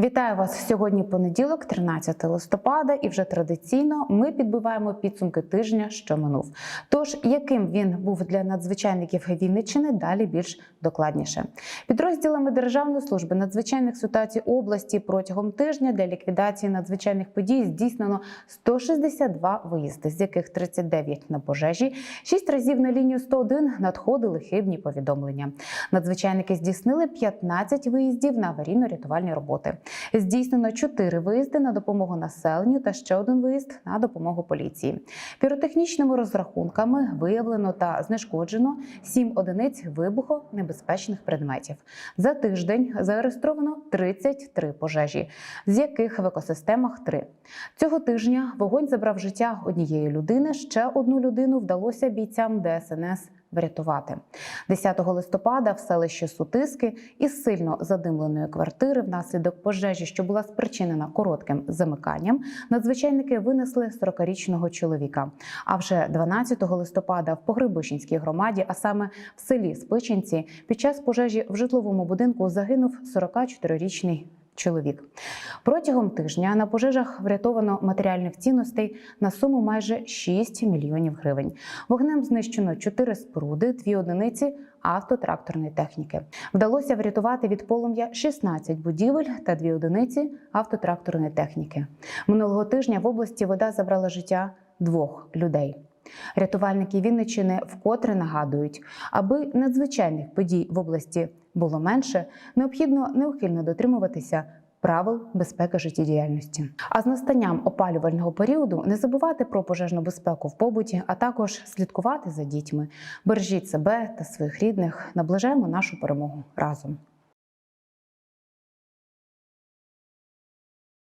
Вітаю вас сьогодні. Понеділок, 13 листопада, і вже традиційно ми підбиваємо підсумки тижня, що минув. Тож, яким він був для надзвичайників Вінниччини, далі більш докладніше. Підрозділами Державної служби надзвичайних ситуацій області протягом тижня для ліквідації надзвичайних подій здійснено 162 виїзди, з яких 39 на пожежі, 6 разів на лінію 101 надходили хибні повідомлення. Надзвичайники здійснили 15 виїздів на аварійно-рятувальні роботи. Здійснено 4 виїзди на допомогу населенню та ще один виїзд на допомогу поліції. Піротехнічними розрахунками виявлено та знешкоджено 7 одиниць вибухонебезпечних предметів. За тиждень зареєстровано 33 пожежі, з яких в екосистемах 3. Цього тижня вогонь забрав життя однієї людини. Ще одну людину вдалося бійцям ДСНС врятувати 10 листопада в селищі Сутиски із сильно задимленої квартири внаслідок пожежі, що була спричинена коротким замиканням, надзвичайники винесли 40-річного чоловіка. А вже 12 листопада в Погребищенській громаді, а саме в селі Спичинці, під час пожежі в житловому будинку загинув 44-річний чоловік. Протягом тижня на пожежах врятовано матеріальних цінностей на суму майже 6 мільйонів гривень. Вогнем знищено 4 споруди, 2 одиниці автотракторної техніки. Вдалося врятувати від полум'я 16 будівель та 2 одиниці автотракторної техніки. Минулого тижня в області вода забрала життя двох людей. Рятувальники Вінниччини вкотре нагадують, аби надзвичайних подій в області було менше, необхідно неухильно дотримуватися правил безпеки життєдіяльності. А з настанням опалювального періоду не забувати про пожежну безпеку в побуті, а також слідкувати за дітьми. Бережіть себе та своїх рідних. Наближаємо нашу перемогу разом.